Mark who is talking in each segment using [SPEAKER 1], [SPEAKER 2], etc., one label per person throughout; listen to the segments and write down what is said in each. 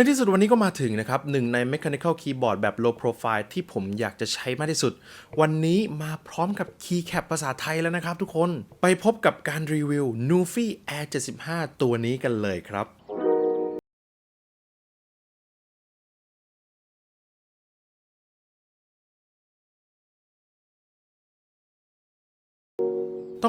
[SPEAKER 1] ในที่สุดวันนี้ก็มาถึงนะครับหนึ่งใน Mechanical Keyboard แบบ Low Profile ที่ผมอยากจะใช้มากที่สุด วันนี้มาพร้อมกับ Keycap ภาษาไทยแล้วนะครับทุกคน ไปพบกับการรีวิว Nufi Air 75 ตัวนี้กันเลยครับ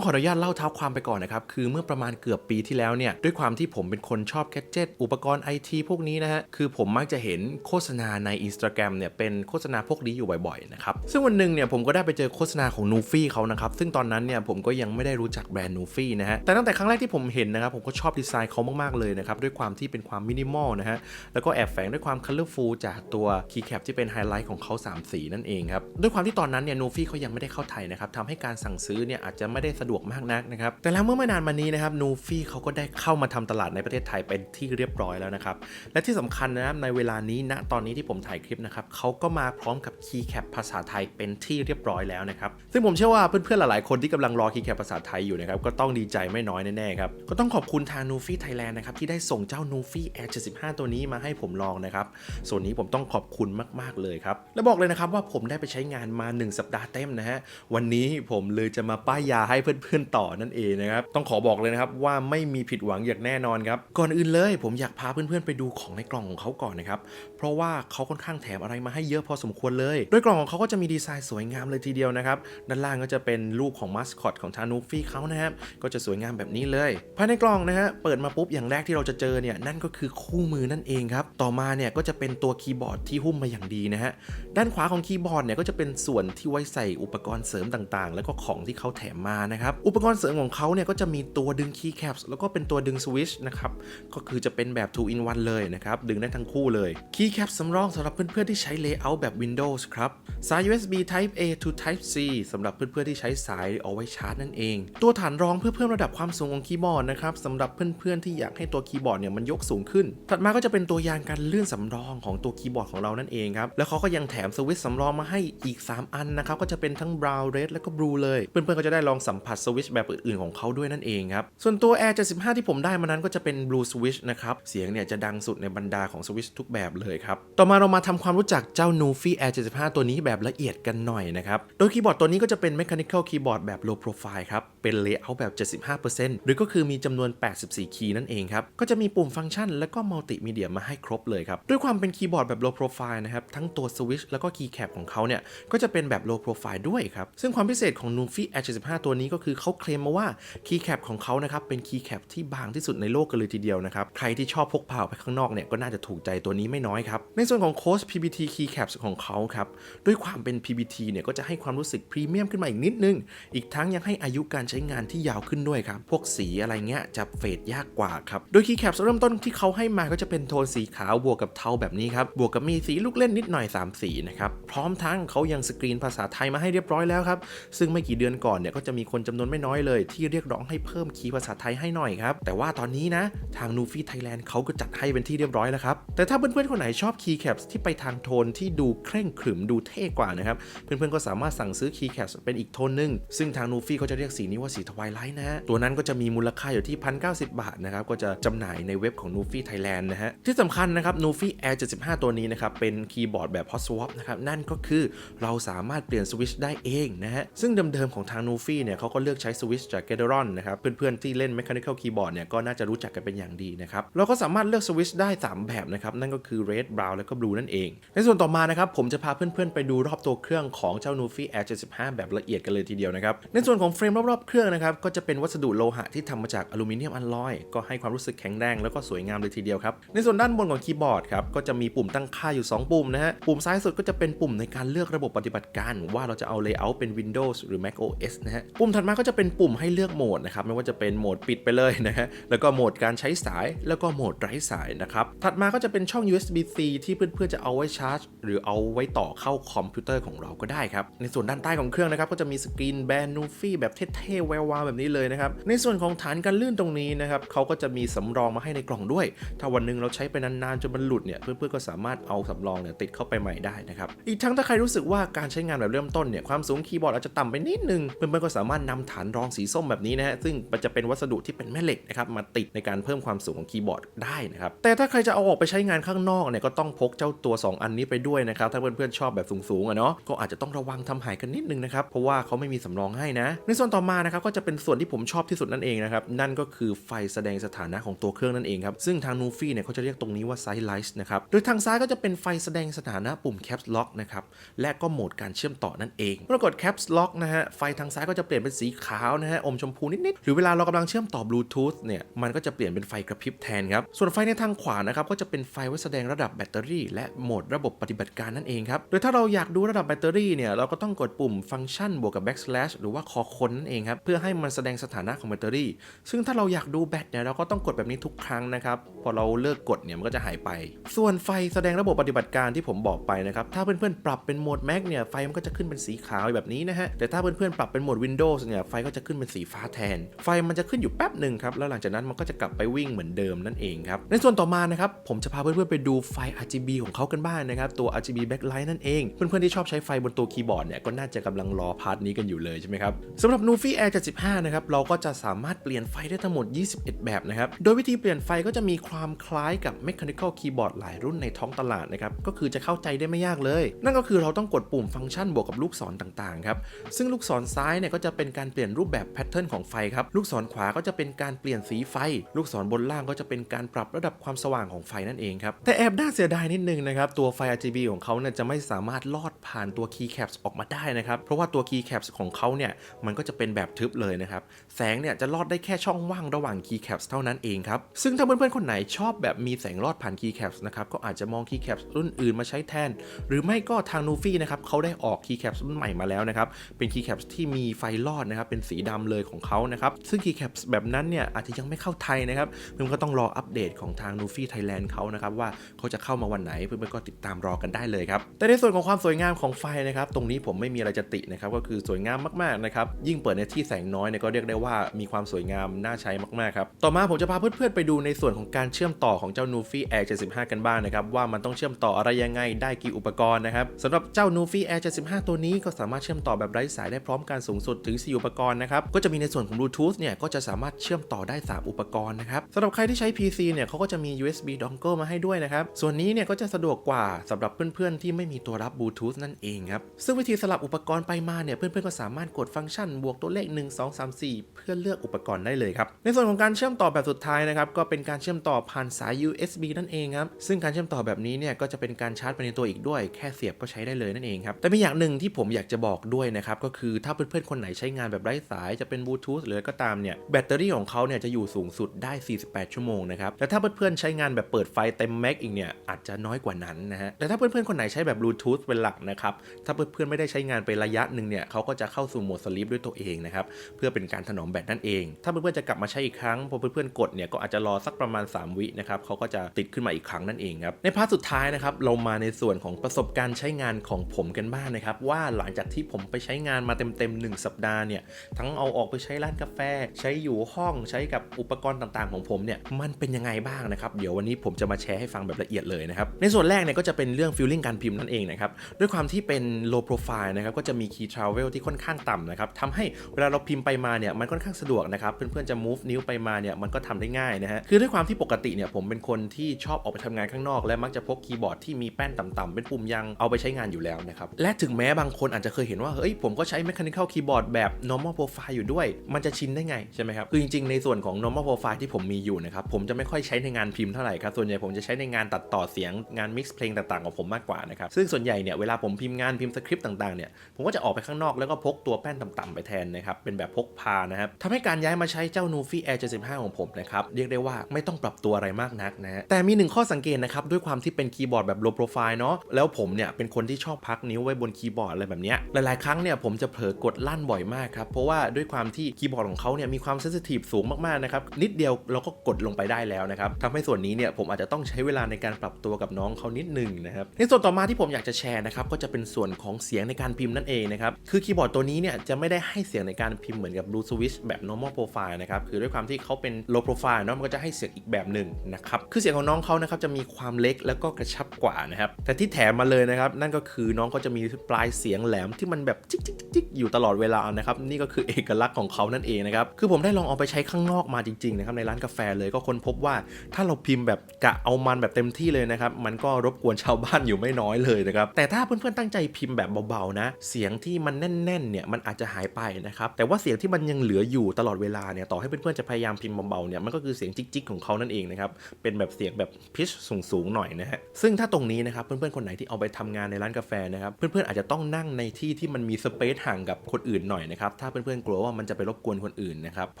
[SPEAKER 1] ต้องขออนุญาตเล่าเท้าความไปก่อนนะครับ คือเมื่อประมาณเกือบปีที่แล้วเนี่ย ด้วยความที่ผมเป็นคนชอบแกจิตอุปกรณ์ไอทีพวกนี้นะฮะ คือผมมักจะเห็นโฆษณาใน Instagram เนี่ย เป็นโฆษณาพวกนี้อยู่บ่อยๆนะครับ ซึ่งวันหนึ่งเนี่ยผมก็ได้ไปเจอโฆษณาของนูฟี่เขานะครับ ซึ่งตอนนั้นเนี่ยผมก็ยังไม่ได้รู้จักแบรนด์นูฟี่นะฮะ แต่ตั้งแต่ครั้งแรกที่ผมเห็นนะครับผมก็ชอบดีไซน์เขามากๆเลยนะครับด้วยความที่เป็นความมินิมอลนะฮะแล้วก็แอบแฝงด้วยความคัลเลอร์ฟูลจากตัวคีย์แคปที่เป็นไฮไลท์ของเขา3สีนั่นเองครับด้วยความที่ตอนนั้นเนี่ยนูฟี่เขายังไม่ได้เข้าไทยนะครับทำให้การสั่งซื้อเนี่ยอาจจะไม่ได้สะดวกมากนักนะครับ แต่แล้วเมื่อไม่นานมานี้นะครับนูฟี่เขาก็ได้เข้ามาทำตลาดในประเทศไทยเป็นที่เรียบร้อยแล้วนะครับ และที่สำคัญนะครับในเวลานี้ณตอนนี้ที่ผมถ่ายคลิปนะครับเขาก็มาพร้อมกับคีย์แคปภาษาไทยเป็นที่เรียบร้อยแล้วนะครับ ซึ่งผมเชื่อว่าเพื่อนๆหลายๆคนที่กำลังรอคีย์แคปภาษาไทยอยู่นะครับก็ต้องดีใจไม่น้อยแน่ๆครับก็ต้องขอบคุณทางนูฟี่ไทยแลนด์นะครับที่ได้ส่งเจ้านูฟี่ Air 75 ตัวนี้มาให้ผมลองนะครับส่วนนี้ผมต้องขอบคุณมากๆเลยครับและบอกเลยนะครับว่าผมได้ไปใช้งานมา 1 สัปดาห์เต็มนะฮะวันนี้ผมเลยจะมาป้ายยาให้เพื่อนๆต่อนั่นเองนะครับ ต้องขอบอกเลยนะครับว่าไม่มีผิดหวังอย่างแน่นอนครับ ก่อนอื่นเลยผมอยากพาเพื่อนๆไปดูของในกล่องของเขาก่อนนะครับ เพราะว่าเขาค่อนข้างแถมอะไรมาให้เยอะพอสมควรเลย โดยกล่องของเขาก็จะมีดีไซน์สวยงามเลยทีเดียวนะครับ ด้านล่างก็จะเป็นรูปของมาสคอตของทานูฟี่เขานะครับ ก็จะสวยงามแบบนี้เลย ภายในกล่องนะฮะ เปิดมาปุ๊บอย่างแรกที่เราจะเจอเนี่ยนั่นก็คือคู่มือนั่นเองครับ ต่อมาเนี่ยก็จะเป็นตัวคีย์บอร์ดที่หุ้มมาอย่างดีนะฮะ ด้านขวาของคีย์บอร์ดเนี่ยก็จะเป็นส่วนที่ไว้ใส่อุปกรณ์เสริมต่างๆ แล้วก็ของที่เขาแถมมานะครับอุปกรณ์เสริมของเขาเนี่ยก็จะมีตัวดึงคีย์แคปแล้วก็เป็นตัวดึงสวิตชนะครับ ก็คือจะเป็นแบบ 2 in 1 เลยนะครับ ดึงได้ทั้งคู่เลยคีย์แคปสำรองสำหรับเพื่อนๆที่ใช้ layout แบบ Windows ครับสาย USB Type A to Type C สำหรับเพื่อนๆที่ใช้สายเอาไว้ชาร์จนั่นเอง ตัวฐานรองเพื่อเพิ่มระดับความสูงของคีย์บอร์ดนะครับสำหรับเพื่อนๆที่อยากให้ตัวคีย์บอร์ดเนี่ยมันยกสูงขึ้น ถัดมาก็จะเป็นตัวยางการเลื่อนสำรองของตัวคีย์บอร์ดของเรานั่นเองครับ แล้วเขาก็ยังแถมสวิตช์สำรองมาให้อีก 3 อันนะครับ ก็จะเป็นทั้ง brown red แล้วก็ blue เลย เพื่อนๆก็จะได้ลองสัมผัสสวิชแบบอื่นๆของเขาด้วยนั่นเองครับ ส่วนตัว Air 75 ที่ผมได้มานั้นก็จะเป็น blue switch นะครับ เสียงเนี่ยจะดังสุดในบรรดาของสวิชทุกแบบเลยครับ ต่อมาเรามาทำความรู้จักเจ้า Nufi Air 75 ตัวนี้แบบละเอียดกันหน่อยนะครับ โดยคีย์บอร์ดตัวนี้ก็จะเป็น mechanical keyboard แบบ low profile ครับเป็น layout แบบ 75%หรือก็คือมีจำนวน 84 คีย์นั่นเองครับ ก็จะมีปุ่มฟังก์ชันและก็มัลติมีเดียมาให้ครบเลยครับ ด้วยความเป็นคีย์บอร์ดแบบ low profile นะครับ ทั้งตัว switch แล้วก็ keycap ของเขาเนี่ย ก็จะเป็นแบบ low profile ด้วยครับ ซึ่งความพิเศษของ Nufi Air 75ตัวนี้ก็คือเขาเคลมมาว่า keycap ของเขานะครับเป็น keycap ที่บางที่สุดในโลกกันเลยทีเดียวนะครับใครที่ชอบพกพาไปข้างนอกเนี่ยก็น่าจะถูกใจตัวนี้ไม่น้อยครับในส่วนของโค้ช PBT keycaps ของเขาครับด้วยความเป็น PBT เนี่ยก็จะให้ความรู้สึกพรีเมียมขึ้นมาอีกนิดนึง อีกทั้งยังให้อายุการใช้งานที่ยาวขึ้นด้วยครับ พวกสีอะไรเงี้ยจะเฟดยากกว่าครับ โดย keycaps เริ่มต้นที่เขาให้มาก็จะเป็นโทนสีขาวบวกกับเทาแบบนี้ครับ บวกกับมีสีลูกเล่นนิดหน่อย 3 สีนะครับ พร้อมทั้งเขายังสกรีนภาษาไทยมาให้เรียบร้อยแล้วครับ ซึ่งไม่กี่เดือนก่อนเนี่ยก็จะมีคนจำนวนไม่น้อยเลย ที่เรียกร้องให้เพิ่มคีย์ภาษาไทยให้หน่อยครับ แต่ว่าตอนนี้นะทาง Nufi Thailand เขาก็จัดให้เป็นที่เรียบร้อยแล้วครับ แต่ถ้าเพื่อนๆคนไหนชอบ keycaps ที่ไปทางโทนที่ดูเคร่งขรึมดูเท่กว่านะครับ เพื่อนๆก็สามารถสั่งซื้อ keycaps เป็นอีกโทนหนึ่งซึ่งทาง Nufi เขาจะเรียกสีนี้ว่าสีทวายไลท์นะฮะ ตัวนั้นก็จะมีมูลค่าอยู่ที่ 1,090 บาทนะครับ ก็จะจำหน่ายในเว็บของ Nufi Thailand นะฮะ ที่สำคัญนะครับ Nufi Air 75 ตัวนี้นะครับ เป็นคีย์บอร์ดแบบ hot swap นะครับ นั่นก็คือเราสามารถเปลี่ยนสวิชได้เองนะฮะ ซึ่งเดิมๆของทาง Nufi เนี่ยเขาก็เลือกใช้สวิชจาก g a t e r o n นะครับ เพื่อนๆที่เล่น mechanical keyboard เนี่ยก็น่าจะรู้จักกันเป็นอย่างดีนะครับเราก็สามารถเลือกสวิชได้ 3 แบบนะครับนั่นก็คือ red brown แล้วก็ blue นั่นเอง ในส่วนต่อมานะครับผมจะพาเพื่อนๆไปดูรอบตัวเครื่องของเจ้า Nufi Air 75 แบบละเอียดกันเลยทีเดียวนะครับในส่วนของเฟรมรอบๆเครื่องนะครับก็จะเป็นวัสดุโลหะที่ทำมาจากอลูมิเนียมอัลลอยก็ให้ความรู้สึกแข็งแรงแล้วก็สวยงามเลยทีเดียวครับ ในส่วนด้านบนของคีย์บอร์ดครับก็จะมีปุ่มตั้งค่าอยู่ 2 ปุ่มนะฮะ ปุ่มซ้ายสุดก็จะเป็นปุ่มในการเลือกระบบปฏิบัติการ ว่าเราจะเอา layout เป็น Windows หรือ Mac OS นะฮะ ปุ่มถัดมาก็จะเป็นปุ่มให้เลือกโหมดนะครับไม่ว่าจะเป็นโหมดปิดไปเลยนะฮะแล้วก็โหมดการใช้สายแล้วก็โหมดไร้สายนะครับถัดมาก็จะเป็นช่อง USB-C ที่เพื่อนๆจะเอาไว้ชาร์จ หรือเอาไว้ต่อเข้าคอมพิวเตอร์ของเราก็ได้ครับในส่วนด้านใต้ของเครื่องนะครับก็จะมีสกรีนแบนนูฟี่แบบเท่แวววาวแบบนี้เลยนะครับในส่วนของฐานการลื่นตรงนี้นะครับเขาก็จะมีสำรองมาให้ในกล่องด้วย ถ้าวันหนึงเราใช้ไปนานๆจนมันหลุดเนี่ยเพื่อนๆก็สามารถเอาสำรองเนี่ยติดเข้าไปใหม่ได้นะครับอีกทั้งถ้าใครรู้สึกว่าการใช้งานแบบเริ่มต้นเนี่ยความสูงคีย์บอร์ดอาจจะต่ำไปนิดนึงเพื่อนๆก็สามารถนำฐานรองสีส้มแบบนี้นะฮะซึ่งจะเป็นวัสดุที่เป็นแม่เหล็กนะครับมาติดในการเพิ่มความสูงของคีย์บอร์ดได้นะครับแต่ถ้าใครจะเอาออกไปใช้งานข้างนอกเนี่ยก็ต้องพกเจ้าตัว 2 อันนี้ไปด้วยนะครับถ้าเพื่อนๆชอบแบบสูงๆอะเนาะก็อาจจะต้องระวังทำหายกันนิดนึงนะครับเพราะว่าเขาไม่มีสำรองให้นะ ในส่วนต่อมานะครับก็จะเป็นส่วนที่ผมชอบที่สุดนั่นเองนะครับนั่นก็คือไฟแสดงสถานะของตัวเครื่องนั่นเองครับซึ่งทางนูฟี่เนี่ยเขาจะเรียกตรงนี้ว่าไซไลท์นะครับโดยทางซ้ายก็จะเป็นไฟแสดงสถานะปุ่ม caps lock นะครับและก็โหมดการเชื่อมต่อนั่นเองเมื่อกด caps lock นะฮะไฟทางซ้ายก็จะเปลี่ยนเป็นสีขาวนะฮะอมชมพูนิดๆหรือเวลาเรากำลังเชื่อมต่อบลูทูธเนี่ยมันก็จะเปลี่ยนเป็นไฟกระพริบแทนครับส่วนไฟในทางขวานะครับก็จะเป็นไฟไว้แสดงระดับแบตเตอรี่ และโหมดระบบปฏิบัติการนั่นเองครับโดยถ้าเราอยากดูระดับแบตเตอรี่เนี่ยเราก็ต้องกดปุ่มฟังก์ชันบวกกับ backslash หรือว่าคอคนนั่นเองครับเพื่อให้มันแสดงสถานะของแบตเตอรี่ ซึ่งถ้าเราอยากดูแบตเนี่ยเราก็ต้องกดแบบนี้ทุกครั้งนะครับ พอเราเลิกกดเนี่ยมันก็จะหายไป ส่วนไฟแสดงระบบปฏิบัติการที่ผมบอกไปนะครับ ถ้าเพื่อนๆปรับเป็นโหมด Mac เนี่ยไฟมันก็จะขึ้นเป็นสีขาวแบบนี้นะฮะ แต่ถ้าเพื่อนๆปรับเป็นโหมด Windows เนี่ยไฟก็จะขึ้นเป็นสีฟ้าแทน ไฟมันจะขึ้นอยู่แป๊บหนึ่งครับ แล้วหลังจากนั้นมันก็จะกลับไปวิ่งเหมือนเดิมนั่นเองครับ ในส่วนต่อมานะครับผมจะพาเพื่อนๆไปดูไฟ RGB ของเขากันบ้างนะครับตัว RGB backlight นั่นเอง เพื่อนๆที่ชอบใช้ไฟบนตัวคีย์บอร์ดเนี่ยก็น่าจะกำลังรอพาร์ทนี้กันอยู่เลยใช่ไหมครับสำหรับ Nufi Air 75นะครับ เราก็จะสามารถเปลี่ยนไฟได้ทั้งหมด 21 แบบนะครับ โดยวิธีเปลี่ยนไฟก็จะมีความคล้ายกับ Mechanical Keyboard หลายรุ่นในท้องตลาดนะครับ ก็คือจะเข้าใจได้ไม่ยากเลย นั่นก็คือเราต้องกดปุ่มฟังก์ชันบวกกับลูกศรต่างๆครับ ซึ่งลูกศรซ้ายเนี่ยก็จะเป็นการเปลี่ยนรูปแบบแพทเทิร์นของไฟครับ ลูกศรขวาก็จะเป็นการเปลี่ยนสีไฟ ลูกศรบนล่างก็จะเป็นการปรับระดับความสว่างของไฟนั่นเองครับ แต่แอบน่าเสียดายนิดนึงนะครับ ตัวไฟ RGB ของเขาเนี่ยจะไม่สามารถลอดผ่านตัว keycaps ออกมาได้นะครับ เพราะว่าตัว keycaps ของเขาเนี่ยมันก็จะเป็นแบบทึบเลยนะครับ แสงเนี่ยจะลอดได้แค่ช่องว่างระหว่าง keycaps เท่านั้นเองครับ ซึ่งถ้าเพื่อนๆ คนไหนชอบแบบมีแสงลอดผ่าน keycaps นะครับ ก็อาจจะมอง keycaps รุ่นอื่นมาใช้แทน หรือไม่ก็ทาง Nufi นะครับเขาได้ออก keycaps รุ่นใหม่มาแล้วนะครับ เป็น keycaps ที่มีไฟลอดนะครับ เป็นสีดำเลยของเขานะครับ ซึ่ง keycaps แบบนั้นเนี่ยอาจจะยังไม่เข้าไทยนะครับเพื่อนก็ต้องรออัปเดตของทาง Nufi Thailand เขานะครับว่าเขาจะเข้ามาวันไหนเพื่อนๆก็ติดตามรอกันได้เลยครับแต่ในส่วนของความสวยงามของไฟนะครับตรงนี้ผมไม่มีอะไรจะตินะครับก็คือสวยงามมากๆนะครับยิ่งเปิดในที่แสงน้อยเนี่ยก็เรียกได้ว่ามีความสวยงามน่าใช้มากๆครับ ต่อมาผมจะพาเพื่อนๆไปดูในส่วนของการเชื่อมต่อของเจ้า Nufi Air 75 กันบ้างนะครับ ว่ามันต้องเชื่อมต่ออะไรยังไงได้กี่อุปกรณ์นะครับสำหรับเจ้า Nufi Air 75 ตัวนี้ก็สามารถเชื่อมต่อแบบไร้สายได้พร้อมกันสูงสุดถึง 4 อุปกรณ์นะครับก็จะมีในส่วนของ Bluetooth เนี่ยก็จะสามารถเชื่อมต่อได้ 3 อุปกรณ์นะครับสำหรับใครที่ใช้ PC เนี่ยเขาก็จะมี USB dongle มาให้ด้วยนะครับส่วนนี้เนี่ยก็จะสะดวกกว่าสำหรับเพื่อนๆที่ไม่มีตัวรับ Bluetooth นั่นเองครับซึ่งวิธีสลับอุปกรณ์ไปมาเนี่ยเพื่อนๆก็สามารถกดฟังก์ชันบวกตัวเลข1 2 3 4 เพื่อเลือกอุปกรณ์ได้เลยครับ ในส่วนของการเชื่อมต่อแบบสุดท้ายนะครับก็เป็นการเชื่อมต่อผ่านสาย USB นั่นเองครับซึ่งการเชื่อมต่อแบบนี้เนี่ยก็จะเป็นการชาร์จไปในตัวอีกด้วย แค่เสียบก็ใช้ได้เลยนั่นเองครับแต่มีอย่างหนึ่งที่ผมอยากจะบอกด้วยนะครับก็คือถ้าเพื่อนๆคนไหนใช้งานแบบไร้สายจะเป็นบลูทูธหรือก็ตามเนี่ยแบตเตอรี่ของเขาเนี่ยจะอยู่สูงสุดได้ 48 ชั่วโมงนะครับแต่ถ้าเพื่อนๆใช้งานแบบเปิดไฟเต็มแม็กอีกเนี่ยอาจจะน้อยกว่านั้นนะฮะแต่ถ้าเพื่อนๆคนไหนใช้แบบบลูทูธเป็นหลักนะครับถ้าเพื่อนๆไม่ได้ใช้งานไประยะหนึ่งเนี่ยเขาก็จะเข้าสู่โหมดสลีปด้วยตัวเองนะครับเพื่อเป็นการถนอมแบตนั่นเอง ถ้าเพื่อนๆจะกลับมาใช้อีกครั้งพอเพื่อนๆกดเนี่ยก็อาจจะรอสักประมาณ 3 วินะครับเขาก็จะติดขึ้นมาอีกครั้งนั่นเองครับในพาร์ทสุดท้ายนะครับเรามาในส่วนของประสบการณ์ใช้งานของผมกันบ้างนะครับว่าหลังจากที่ผมไปใช้งานมาเต็มๆ1สัปดาห์เนี่ยทั้งเอาออกไปใช้ร้านกาแฟ ใช้อยู่ห้องใช้กับอุปกรณ์ต่างๆ ของผมเนี่ยมันเป็นยังไงบ้างนะครับเดี๋ยววันนี้ผมจะมาแชร์ให้ฟังแบบละเอียดเลยนะครับในส่วนแรกเนี่ยก็จะเป็นเรื่อง feeling การพิมพ์นั่นเองนะครับด้วยความที่เป็น low profile นะครับก็จะมี key travel ที่ค่อนข้างต่ำนะครับทำให้เวลาเราพิมพ์ไปมาเนี่ยมันค่อนข้างสะดวกนะครับ เพื่อนๆจะ move นิ้วไปมาเนี่ยมันก็ทำได้ง่ายนะฮะ คือด้วยความที่ปกติเนี่ยผมเป็นคนที่ชอบออกไปทำงานข้างนอก และมักจะพกคีย์บอร์ดที่มีแป้นต่ำๆเป็นปุ่มยังเอาไปใช้งานอยู่แล้วนะครับ และถึงแม้บางคนอาจจะเคยเห็นว่า เฮ้ยผมก็ใช้ mechanical keyboard แบบ normal profile อยู่ด้วย มันจะชินได้ไงใช่ไหมครับ คือจริงๆในส่วนของ normal profile ที่ผมมีอยู่นะครับผมจะไม่ค่อยใช้ในงานพิมพ์เท่าไหร่ครับส่วนใหญ่ผมจะใช้ในงานตัดต่อเสียงงาน mix เพลงต่างๆของผมมากกว่านะครับซึ่งส่วนใหญ่เนี่ยเวลาผมพิมพ์งานพิมพ์สคริปต์ต่างๆเนี่ยผมก็จะออกไปข้างนอกแล้วก็พกตัวแป้นต่ำๆไปแทนนะครับเป็นแบบพกพานะครับทำให้การย้ายมาใช้เจ้า Nufi Air 75 ของผมนะครับ เรียกได้ว่าไม่ต้องปรับตัวอะไรมากนักนะแต่มีหนึ่งข้อสังเกตนะครับ ด้วยความที่เป็นคีย์บอร์ดแบบ low profile เนาะแล้วผมเนี่ยเป็นคนที่ชอบพักนิ้วไว้บนคีย์บอร์ดอะไรแบบเนี้ยหลายๆ ครั้งเนี่ยผมจะเผลอกดลั่นบ่อยมากครับเพราะว่าด้วยความที่คีย์บอร์ดของเขาเนี่ยมีความเซนซิทีฟสูงมากๆนะครับนิดเดียวเราก็กดลงไปได้แล้วนะครับทำให้ส่วนนี้เนี่ยผมอาจจะต้องใช้เวลาในการปรับตัวกับน้องเขานิดหนึ่งนะครับในส่วนต่อมาที่ผมอยากจะแชร์นะครับก็จะเป็นส่วนของเสียงในการพิมพ์นั่นเองนะครับคือคีย์บอร์ดตัวนี้เนี่ยจะไม่ได้ให้เสียงในการการพิมพ์เหมือนกับ Blue Switch แบบ normal profile นะครับคือด้วยความที่เขาเป็น low profile เนาะมันก็จะให้เสียงอีกแบบหนึ่งนะครับคือเสียงของน้องเขานะครับจะมีความเล็กแล้วก็กระชับกว่านะครับแต่ที่แถมมาเลยนะครับนั่นก็คือน้องเขาจะมีปลายเสียงแหลมที่มันแบบจิกจิกจิกจิกอยู่ตลอดเวลานะครับนี่ก็คือเอกลักษณ์ของเขานั่นเองนะครับคือผมได้ลองเอาไปใช้ข้างนอกมาจริงๆนะครับในร้านกาแฟเลยก็ค้นพบว่าถ้าเราพิมพ์แบบกะเอามันแบบเต็มที่เลยนะครับมันก็รบกวนชาวบ้านอยู่ไม่น้อยเลยนะครับแต่ถ้าเพื่อนๆตั้งใจพิมพ์แบบเบาๆนะ เสียงที่มันแน่นๆเนี่ยมันอาจจะหายไปนะครับแต่ว่าเสียงที่มันยังเหลืออยู่ตลอดเวลาเนี่ยต่อให้เพื่อนๆจะพยายามพิมพ์เบาๆเนี่ยมันก็คือเสียงจิกๆของเขานั่นเองนะครับเป็นแบบเสียงแบบพิชสูงๆหน่อยนะฮะซึ่งถ้าตรงนี้นะครับเพื่อนๆคนไหนที่เอาไปทำงานในร้านกาแฟนะครับเพื่อนๆอาจจะต้องนั่งในที่ที่มันมีสเปซห่างกับคนอื่นหน่อยนะครับถ้าเพื่อนๆกลัวว่ามันจะไปรบกวนคนอื่นนะครับเพ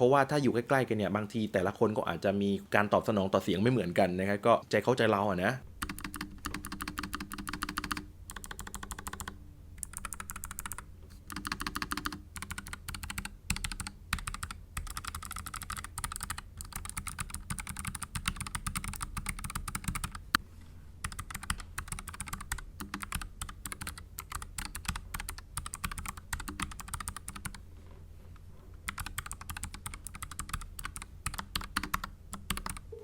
[SPEAKER 1] ราะว่าถ้าอยู่ใกล้ๆกันเนี่ยบางทีแต่ละคนก็อาจจะมีการตอบสนองต่อเสียงไม่เหมือนกันนะครับก็ใจเข้าใจเราอะนะ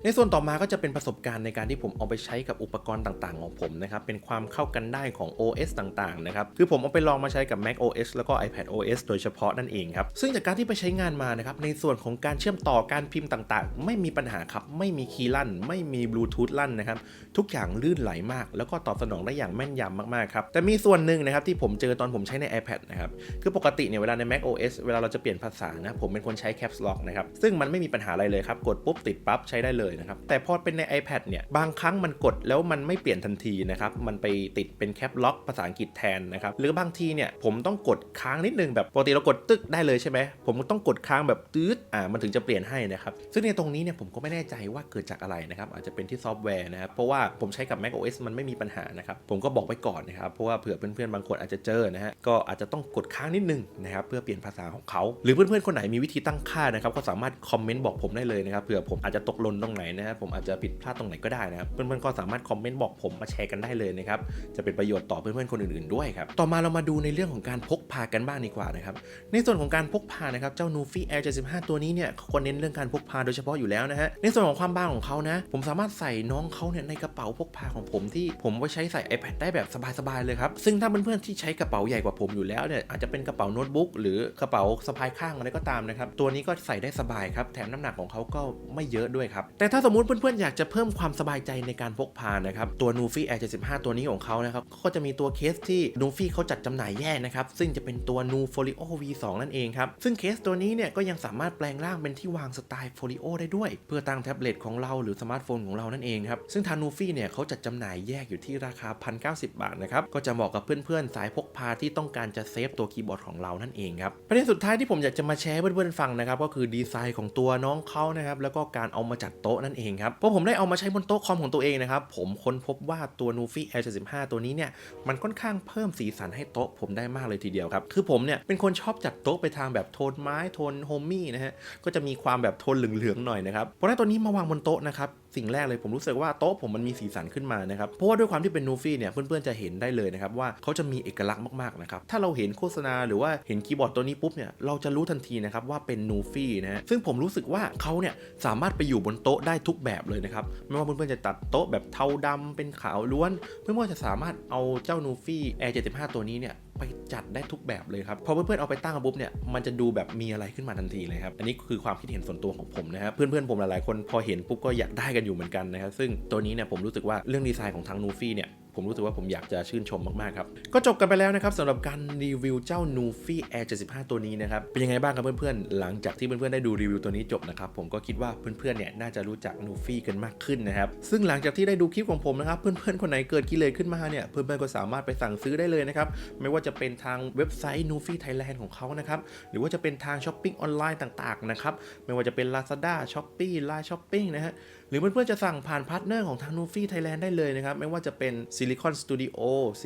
[SPEAKER 1] ในส่วนต่อมาก็จะเป็นประสบการณ์ในการที่ผมเอาไปใช้กับอุปกรณ์ต่างๆ ของผมนะครับ เป็นความเข้ากันได้ของ OS ต่างๆ นะครับ คือผมเอาไปลองมาใช้กับ Mac OS แล้วก็ iPad OS โดยเฉพาะนั่นเองครับ ซึ่งจากการที่ไปใช้งานมานะครับ ในส่วนของการเชื่อมต่อการพิมพ์ต่างๆ ไม่มีปัญหาครับ ไม่มีคีย์ลั่น ไม่มีบลูทูธลั่นนะครับ ทุกอย่างลื่นไหลมาก แล้วก็ตอบสนองได้อย่างแม่นยำมากๆ ครับ แต่มีส่วนหนึ่งนะครับที่ผมเจอตอนผมใช้ใน iPad นะครับ คือปกติเนี่ยเวลาใน Mac OS เวลาเราจะเปลี่ยนภาษานะ ผมเป็นคนใช้ Caps Lock นะครับ ซึ่งมันไม่มีปัญหาอะไรเลยครับ กดปุ๊บติดปั๊บใช้ได้เลยนะครับแต่พอเป็นใน iPad เนี่ยบางครั้งมันกดแล้วมันไม่เปลี่ยนทันทีนะครับมันไปติดเป็นแคปล็อกภาษาอังกฤษแทนนะครับหรือบางทีเนี่ยผมต้องกดค้างนิดนึงแบบปกติเรากดตึกได้เลยใช่ไหมผมต้องกดค้างแบบตืดอ่ามันถึงจะเปลี่ยนให้นะครับซึ่งในตรงนี้เนี่ยผมก็ไม่แน่ใจว่าเกิดจากอะไรนะครับอาจจะเป็นที่ซอฟต์แวร์นะครับเพราะว่าผมใช้กับ Mac OS มันไม่มีปัญหานะครับผมก็บอกไว้ก่อนนะครับเพราะว่าเผื่อเพื่อนๆบางคนอาจจะเจอนะฮะก็อาจจะต้องกดค้างนิดนึงนะครับเพื่อเปลี่ยนภาษาของเขา หรือเพื่อนๆคนไหนมีวิธีตั้งค่านะครับก็สามารถคอมเมนต์บอกผมได้เลยนะครับเผื่อผมอาจจะตกหล่นตรงไหนนะครับผมอาจจะผิดพลาดตรงไหนก็ได้นะครับเพื่อนๆก็สามารถคอมเมนต์บอกผมมาแชร์กันได้เลยนะครับจะเป็นประโยชน์ต่อเพื่อนๆคนอื่นๆด้วยครับต่อมาเรามาดูในเรื่องของการพกพากันบ้างดีกว่านะครับในส่วนของการพกพานะครับเจ้า Nufi Air 75ตัวนี้เนี่ยเขาก็เน้นเรื่องการพกพาโดยเฉพาะอยู่แล้วนะฮะในส่วนของความบางของเขานะผมสามารถใส่น้องเขาเนี่ยในกระเป๋าพกพาของผมที่ผมไว้ใช้ใส่ iPad ได้แบบสบายๆเลยครับซึ่งถ้าเพื่อนๆที่ใช้กระเป๋าใหญ่กว่าผมอยู่แล้วเนี่ยอาจจะเป็นกระเป๋าโน้ตบุ๊กหรือกระเป๋าสะพายข้างอะไรก็ตามนะครับตัวนี้ก็ใส่ได้สบายครับแถมน้ำหนักของเขาก็ไม่เยอะด้วยครับแต่ถ้าสมมุติเพื่อนๆ อยากจะเพิ่มความสบายใจในการพกพานะครับ ตัว Nufi Air 75 ตัวนี้ของเขานะครับ ก็จะมีตัวเคสที่ Nufi เขาจัดจำหน่ายแยกนะครับ ซึ่งจะเป็นตัว Nu Folio V2 นั่นเองครับ ซึ่งเคสตัวนี้เนี่ยก็ยังสามารถแปลงร่างเป็นที่วางสไตล์ Folio ได้ด้วย เพื่อตั้งแท็บเล็ตของเราหรือสมาร์ทโฟนของเรานั่นเองครับ ซึ่งทาง Nufi เนี่ยเขาจัดจำหน่ายแยกอยู่ที่ราคา 1,090 บาทนะครับ ก็จะเหมาะกับเพื่อนๆ สายพกพาที่ต้องการจะเซฟตัวคีย์บอร์ดของเรานั่นเองครับ ประเด็นสุดท้ายที่ผมอยากจะมาแชร์เพื่อนๆ ฟังนะครับ ก็คือดีไซน์ของตัวน้องเขานะครับ แล้วก็การเอามาจัดโต๊ะนั่นเองครับเพราะผมได้เอามาใช้บนโต๊ะคอมของตัวเองนะครับ ผมค้นพบว่าตัว Nufi Air 75ตัวนี้เนี่ย มันค่อนข้างเพิ่มสีสันให้โต๊ะผมได้มากเลยทีเดียวครับ คือผมเนี่ยเป็นคนชอบจัดโต๊ะไปทางแบบโทนไม้โทนโฮมมี่นะฮะ ก็จะมีความแบบโทนเหลืองๆหน่อยนะครับพอได้ตัวนี้มาวางบนโต๊ะนะครับ สิ่งแรกเลยผมรู้สึกว่าโต๊ะผมมันมีสีสันขึ้นมานะครับเพราะว่าด้วยความที่เป็น Nufi เนี่ยเพื่อนๆจะเห็นได้เลยนะครับว่าเขาจะมีเอกลักษณ์มากๆนะครับถ้าเราเห็นโฆษณาหรือว่าเห็นคีย์บอร์ดตัวนี้ปุ๊บเนี่ยเราจะรู้ทันทีนะครับว่าเป็น Nufi นะฮะซึ่งผมรู้สึกว่าเขาเนี่ยสามารถไปอยู่บนโต๊ะได้ทุกแบบเลยนะครับไม่ว่าเพื่อนๆจะตัดโต๊ะแบบเทาดำเป็นขาวล้วน เพื่อนๆจะสามารถเอาเจ้า Nufi Air 75 ตัวนี้เนี่ย ไปจัดได้ทุกแบบเลยครับพอเพื่อนๆเอาไปตั้งปุ๊บเนี่ยมันจะดูแบบมีอะไรขึ้นมาทันทีเลยครับอันนี้คือความคิดเห็นส่วนตัวของผมนะครับเพื่อนๆผมหลายๆคนพอเห็นปุ๊บก็อยากได้กันอยู่เหมือนกันนะครับซึ่งตัวนี้เนี่ยผมรู้สึกว่าเรื่องดีไซน์ของทางนูฟี่เนี่ย ผมรู้สึกว่าผมอยากจะชื่นชมมาก ๆ ครับ ก็จบกันไปแล้วนะครับสำหรับการรีวิวเจ้า Nufi Air 75 ตัวนี้นะครับ เป็นยังไงบ้างครับเพื่อน ๆ หลังจากที่เพื่อน ๆ ได้ดูรีวิวตัวนี้จบนะครับ ผมก็คิดว่าเพื่อน ๆ เนี่ยน่าจะรู้จัก Nufi กันมากขึ้นนะครับ ซึ่งหลังจากที่ได้ดูคลิปของผมนะครับ เพื่อน ๆ คนไหนเกิดกิเลสขึ้นมาเนี่ย เพื่อน ๆ ก็สามารถไปสั่งซื้อได้เลยนะครับ ไม่ว่าจะเป็นทางเว็บไซต์ Nufi Thailand ของเขานะครับ หรือว่าจะเป็นทางช้อปปิ้งออนไลน์ต่าง ๆ นะครับ ไม่ว่าจะเป็น Lazada Shopee Line Shopping นะฮะ หรือเพื่อนๆจะสั่งผ่านพาร์ทเนอร์ของทาง n u f i Thailand ได้เลยนะครับ ไม่ว่าจะเป็น Silicon Studio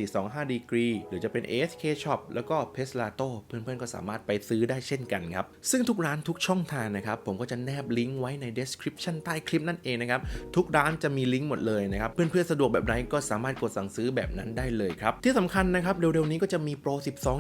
[SPEAKER 1] 425 Degree หรือจะเป็น ASK Shop แล้วก็ p e s l a t o เพื่อนๆก็สามารถไปซื้อได้เช่นกันครับ ซึ่งทุกร้านทุกช่องทางนะครับ ผมก็จะแนบลิงก์ไว้ใน description ใต้คลิปนั่นเองนะครับ ทุกร้านจะมีลิงก์หมดเลยนะครับ เพื่อนๆสะดวกแบบไหนก็สามารถกดสั่งซื้อแบบนั้นได้เลยครับ ที่สำคัญนะครับเร็วๆนี้ก็จะมีโปร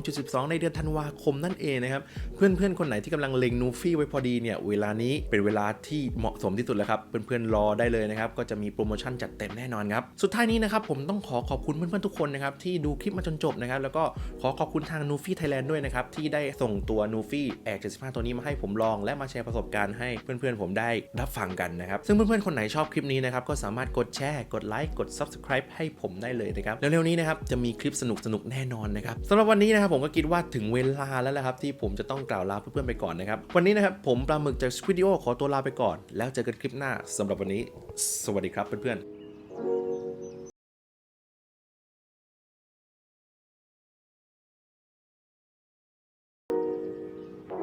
[SPEAKER 1] 12.12 ในเดือนธันวาคมนั่นเองนะครับ เพื่อนๆคนไหนที่กำลังเล็งนูฟี่ไว้พอดีเนี่ยเวลานี้เป็นเวลาที่เหมาะสมที่สุดแล้วครับเพื่อนๆรอได้เลยนะครับ ก็จะมีโปรโมชั่นจัดเต็มแน่นอนครับ สุดท้ายนี้นะครับผมต้องขอขอบคุณเพื่อนๆทุกคนนะครับที่ดูคลิปมาจนจบนะครับแล้วก็ขอขอบคุณทางนูฟี่ไทยแลนด์ด้วยนะครับที่ได้ส่งตัวนูฟี่แอร์75ตัวนี้มาให้ผมลอง และมาแชร์ประสบการณ์ให้เพื่อนๆผมได้รับฟังกันนะครับซึ่งเพื่อนๆคนไหนชอบคลิปนี้นะครับก็สามารถกดแชร์กดไลค์กด subscribe ให้ผมได้เลยนะครับแล้วเร็วนี้นะครับจะมีคลิปสนุกๆแน่นอนนะครับสำหรับวันนี้นะครับผมก็คิดว่าถึงเวลาแล้วแหละครับที่ผมจะต้องกล่าวลาเพื่อนๆไปก่อนนะครับวันนี้นะครับผมปลาหมึกจากสควิด o ขอตัวลาไปก่อน แล้วเจอกันคลิปหน้าสำหรับวันนี้ สวัสดีครับเพื่อนๆ